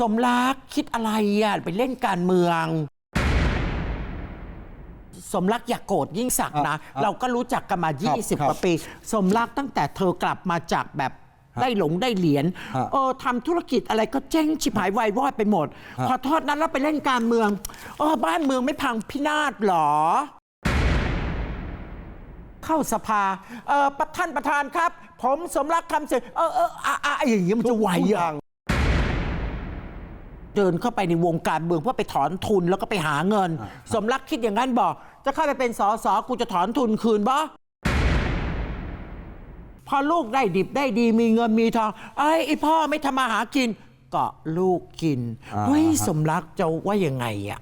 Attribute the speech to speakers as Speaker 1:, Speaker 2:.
Speaker 1: สมรักคิดอะไรอะไปเล่นการเมือง สมรักอย่ากโกรธยิ่งศักดิ์นะ
Speaker 2: ครับ
Speaker 1: เราก็รู้จักกันมา
Speaker 2: ครับ
Speaker 1: 20 กว่าปี สมรักตั้งแต่เธอกลับมาจากแบบได้หลงได้เหรียญ
Speaker 2: ฮะ
Speaker 1: เออทำธุรกิจอะไรก็เจ๊งชิบหายวายวอดไปหมด
Speaker 2: ฮะ
Speaker 1: พอโทษนั้นแล้วไปเล่นการเมืองเออบ้านเมืองไม่พังพินาศหรอ เข้าสภาเออประท่านประธานครับ ผมสมรักคำเสร็จเออเอออะอะอย่างเงี้ยมันจะไหว
Speaker 2: ทุก
Speaker 1: เหร
Speaker 2: อ
Speaker 1: อย่าง เดินเข้าไปในวงการเมืองเพื่อไปถอนทุนแล้วก็ไปหาเงิน สมรักคิดอย่างนั้นบอก จะเข้าไปเป็นสอสอกูจะถอนทุนคืนบ่พอลูกได้ดิบได้ดีมีเงินมีทองไอ้ยไอ้พ่อไม่ทำมาหากินก็ลูกกิน
Speaker 2: อ่า
Speaker 1: เฮ้ย
Speaker 2: ฮะ
Speaker 1: สมรักจะว่ายังไงอะ